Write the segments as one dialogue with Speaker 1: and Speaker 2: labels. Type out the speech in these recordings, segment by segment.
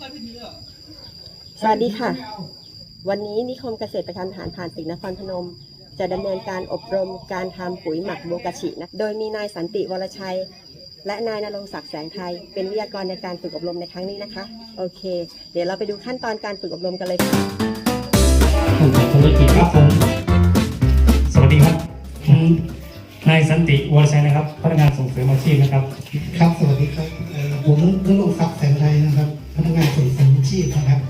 Speaker 1: สวัสดีค่ะ วันนี้นิคมเกษตรประคันฐานผ่านสิงนครพนม จะดำเนินการอบรมการทำปุ๋ยหมักโบกาชินะโดยมีนายสันติวรชัย และนายนรงศักดิ์แสงไทย เป็นวิทยากรในการฝึกอบรมในครั้งนี้นะคะ โอเค เดี๋ยวเราไปดูขั้นตอนการฝึกอบรมกันเลยค่ะ
Speaker 2: ธุรกิจครับผมสวัสดีครับผมนายสันติวรชัยนะครับ พนักงานส่งเสริมอาชีพนะครับ
Speaker 3: ครับ สวัสดีครับเอ่อผมนรงศักดิ์แสงไทยนะครับ ชีพนะครับ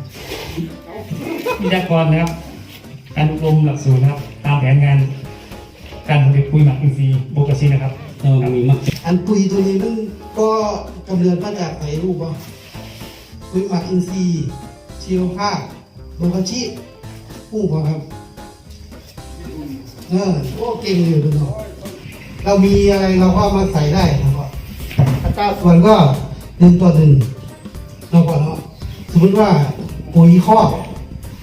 Speaker 2: วิทยากรนะครับ การอบรมหลักสูตรนะครับ ตามแผนงาน การผลิตปุ๋ยหมักอินทรีย์โบกัซีนะครับเรามีมัก
Speaker 3: อันปุ๋ยตัวนี้มันก็กำเนิดมาจากไหนรู้ป่ะปุ๋ยหมักอินทรีย์ชีวภาพโลกาชีพผู้ป่ะครับเออโอ้เก่งอยู่ดูเนาะเรามีอะไรเราก็เอามาใส่ได้นะครับอัตราส่วนก็หนึ่งต่อหนึ่งเนาะก่อนเนาะ สมมติว่าปุ๋ยข้อก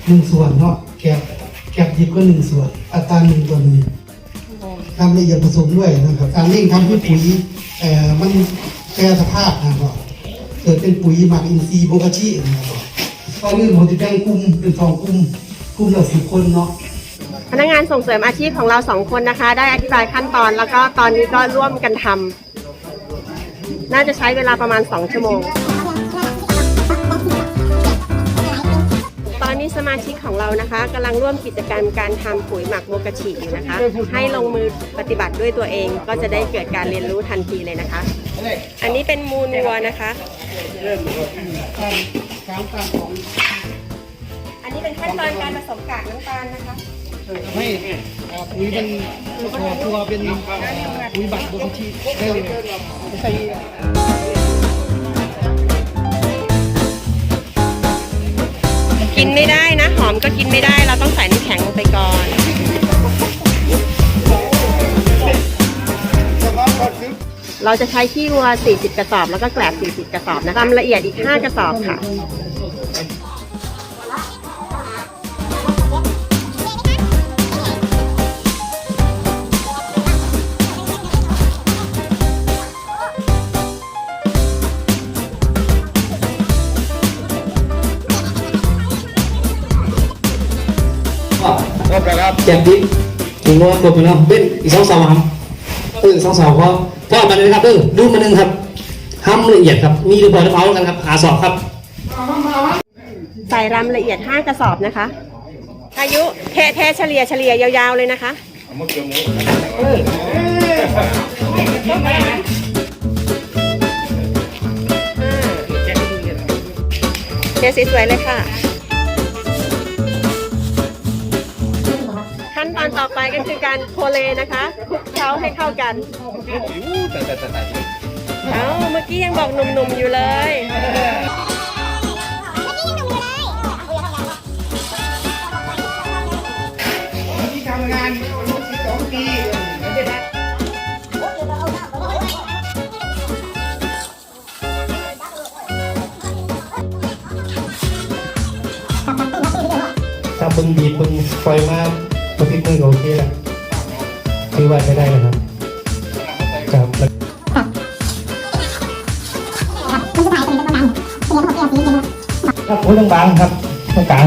Speaker 3: หนึ่งส่วนเนาะแกบแกบดิบก็หนึ่งส่วน อัตราหนึ่งต่อหนึ่งทำละเอียดผสมด้วยนะครับการเร่งทำให้ปุ๋ยเอ่อมันแปรสภาพนะครับเกิดเป็นปุ๋ยหมักอินทรีย์โบกาชินะครับตอนนี้ผมจะแบ่งกลุ่มเป็นสองกลุ่มกลุ่มละสิบคนเนาะ
Speaker 1: พนักงานส่งเสริมอาชีพของเราสองคนนะคะ ได้อธิบายขั้นตอนแล้วก็ตอนนี้ก็ร่วมกันทำน่าจะใช้เวลาประมาณ 2 ชั่วโมง นี้สมาชิกของเรานะคะกำลังร่วมกิจกรรมการทำปุ๋ยหมักโมกาชิอยู่นะคะ ให้ลงมือปฏิบัติด้วยตัวเองก็จะได้เกิดการเรียนรู้ทันทีเลยนะคะ อันนี้เป็นมูลวัวนะคะ อันนี้เป็นขั้นตอนการผสมกากน้ำตาลนะคะ
Speaker 3: ให้ปุ๋ยเป็นตัวเป็นปุ๋ยบัตรโบกาชิได้เลย
Speaker 1: ไม่ได้นะ หอมก็กินไม่ได้ เราต้องใส่น้ำแข็งลงไปก่อน เราจะใช้ขี้วัว 40 กระสอบ แล้วก็แกลบ 40 กระสอบนะทำละเอียดอีก 5 กระสอบค่ะ
Speaker 4: บแก
Speaker 2: ดิบถึงว่าครบไปแล้วเป็นอีสองสาวครับเออสองสาวพอพอมาเลยครับเออดูมาหนึ่งครับทำละเอียดครับ มีหรือเปล่าเอากันครับหาสอบครับ
Speaker 1: ใส่รำละเอียด5กระสอบนะคะ อายุเทเทเฉลี่ยเฉลี่ยยาวๆเลยนะคะเทสวยๆเลยค่ะ ตอนคือการโคเลนะคะคลุกเคล้าให้เข้ากันเอ้าเมื่อกี้ยังบอกหนุ่มๆอยู่เลย
Speaker 3: ที่ทำงานสองปี
Speaker 2: ถ้าคุณบีบคุณปล่อยมาตั วพลิกมือก็โอเคแหละคือว่าใช้ได้นะครับครับแล้วครับโอ้ยต้องบางครับต้องกลาง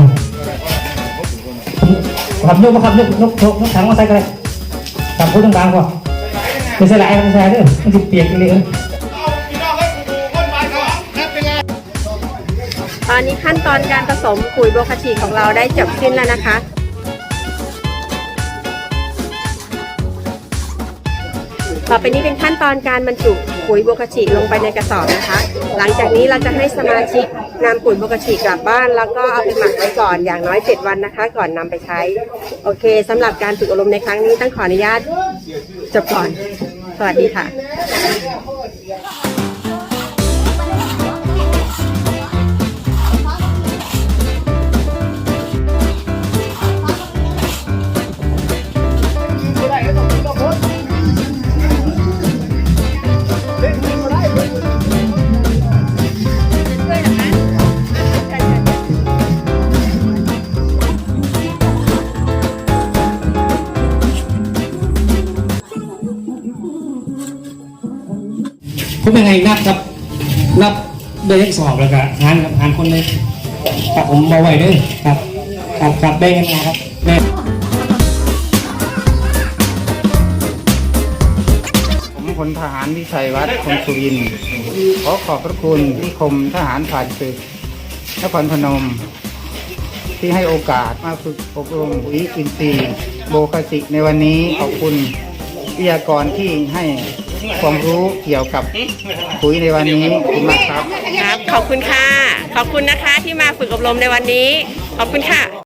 Speaker 2: ขับยกมาขับยกยกยกยกถังมาใส่กันเลยขับโอ้ยต้องบางก่อนไม่ใช่หลายไม่ใช่เด้อมันจะเปียกเลยเออ
Speaker 1: ตอนนี้ขั้นตอนการผสมปุ๋ยโบคาชิของเราได้จบสิ้นแล้วนะคะ ต่อไปนี้เป็นขั้นตอนการบรรจุปุ๋ยโบกชิลงไปในกระสอบนะคะ หลังจากนี้เราจะให้สมาชิกนำปุ๋ยโบกชิกลับบ้าน แล้วก็เอาไปหมักไว้ก่อนอย่างน้อย 7 วันนะคะ ก่อนนำไปใช้ โอเคสำหรับการฝึกอบรมในครั้งนี้ต้องขออนุญาตจบก่อน สวัสดีค่ะ
Speaker 2: ผมยังไงนับครับ นับเบอร์ยังสอบแล้วก็งานกับงานคนเลยครับผมมาไวเด้อครับครับครับแบ่งกันมาครับแบ่ง
Speaker 5: ผมพลทหารวิชัยวัฒน์คงสุวินทร์ขอขอบพระคุณนิคมทหารผ่านศึกนครพนม ที่ให้โอกาสมาฝึกอบรมปุ๋ยอินทรีย์โบคสิในวันนี้ขอบคุณวิทยากรที่ให้ ความรู้เกี่ยวกับปุ๋ยในวันนี้ขอบคุณมากครับ
Speaker 1: ครับ ขอบคุณค่ะ ขอบคุณนะคะที่มาฝึกอบรมในวันนี้ ขอบคุณค่ะ